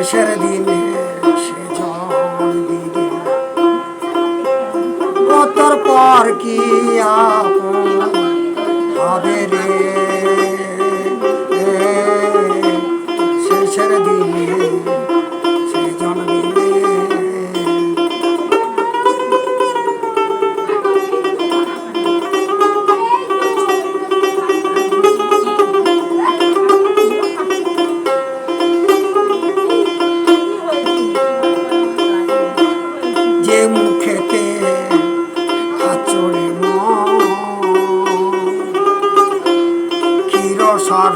শেষের দিনে সে জন্মিবে ও পর কি আপন হবে রে? সার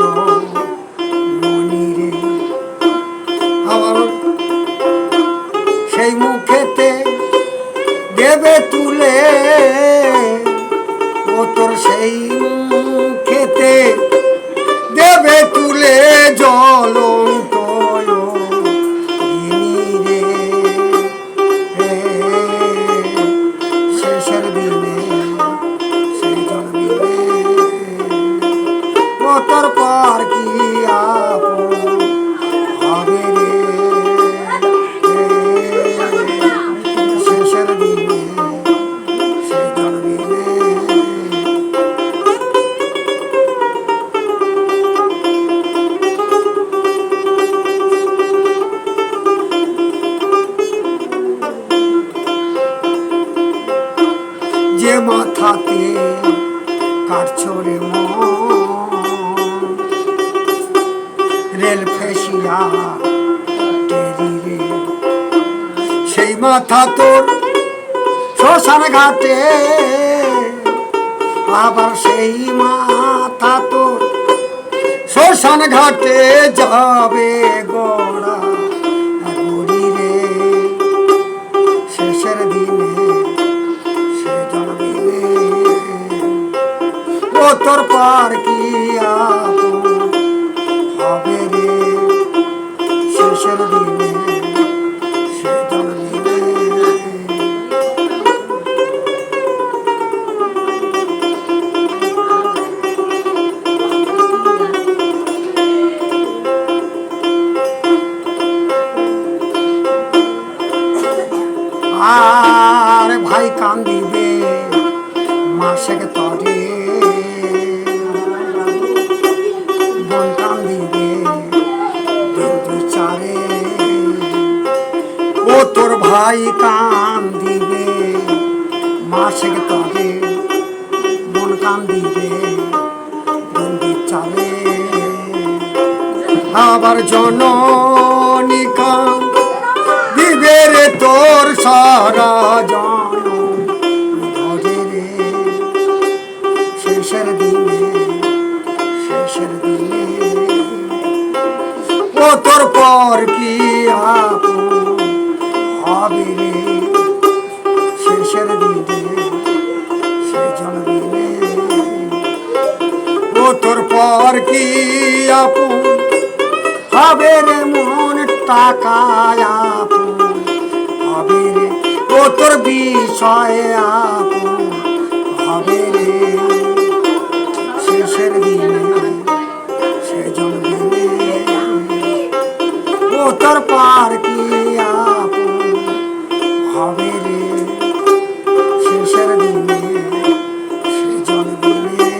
মনিরে। আমার সেই মুখেতে দেবে তুলে ও তোর সেই তোর পর কি হবে রে? শেষের দিনে যে মাথাতে কাটছরে রেল মাথা তোর শ্মশান ঘাটে। আবার সেই মাথা তোর শ্মশান ঘাটে যাবে গোড়া তোর পার কি আর ভাই কান্দিবে মাসে তরে। বোন কান্দিবে চারে। ও তোর ভাই কান্দিবে মাসে তরে। বোন কান্দিবে দিন দুই চারে। আবার জননী তোর সারা জন শেষের দিনে শেষের দিনে। ও তোর পর কি হবে রে? শেষের দিনে জন্মিবে ও তোর পর কি আপন হবে রে? মন টাকায় তোর বিষয়ে হবে রে। শেষের দিনে সে জন্মিবে ও তোর পার কি হবে শেষের দিনে সে জন্মিবে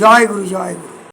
জয় গুরু জয় গুরু।